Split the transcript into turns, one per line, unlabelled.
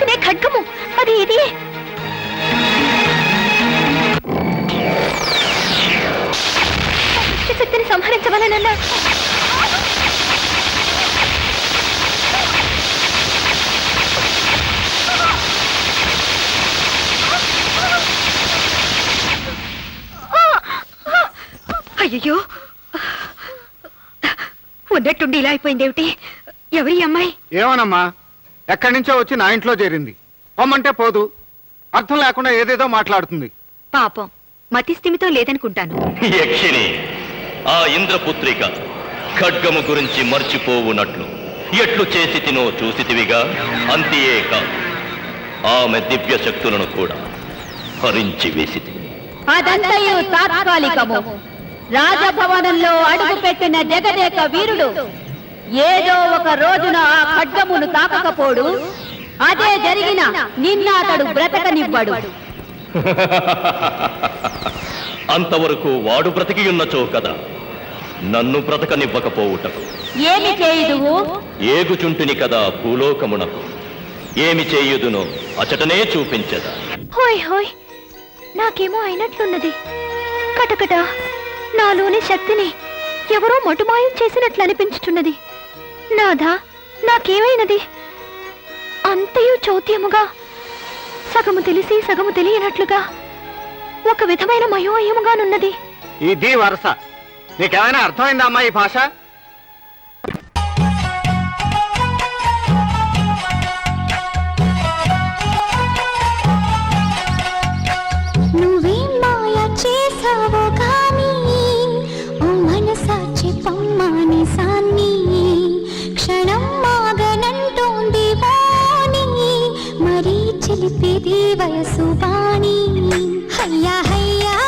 అతనే ఖడ్గము. అది ఇది శక్తిని సంహరించవలనన్నా. అయ్యో ఉన్నట్టుండి ఇలా అయిపోయింది ఏమిటి ఎవరి అమ్మాయి?
ఏమోనమ్మా ఎక్కడి నుంచో వచ్చి నా ఇంట్లో చేరింది. పొమ్మంటే పోదు. అర్థం లేకుండా ఏదేదో మాట్లాడుతుంది.
పాపం. మతి స్థిమితో లేదనుకుంటాను.
యక్షిణి ఆ ఇంద్రపుత్రిక ఖడ్గము గురించి మర్చిపోవునట్లు. ఎట్లు చేసి తినో చూసితివిగా అంతియే కాదు. ఆమె దివ్య శక్తులను కూడా హరించి వేసితివి
అదంతయు తాత్కాలికము. రాజభవనంలో అడుగు పెట్టిన జగదేక వీరుడు ఏదో ఒక రోజున ఆ ఖడ్గమును తాకకపోడు. అదే జరిగిన నిన్న అతడు బ్రతకనివ్వడు.
అంతవరకు వాడు బ్రతికియున్నచో కదా. నన్ను బ్రతకనివ్వకపోవుటకు.
ఏమి చేయుదువు?
ఏగుచుంటిని కదా భూలోకమునకు. ఏమి చేయుదునో అచటనే చూపించదా.
హోయ్ హోయ్ నాకేమో అయినట్లున్నది. కటకట నాలోని శక్తిని ఎవరో మటుమాయం చేసినట్లు అనిపించుచున్నది నాదా నాకేమైనది? అంతయు చౌత్యముగా సగము తెలిసి సగము తెలియనట్లుగా ఒక విధమైన మయోయముగానున్నది
ఇది వరస నీకేమైనా అర్థమైందా అమ్మా ఈ భాష?
చిలిపిది వయసు బాణి. హయ్యా హయ్యా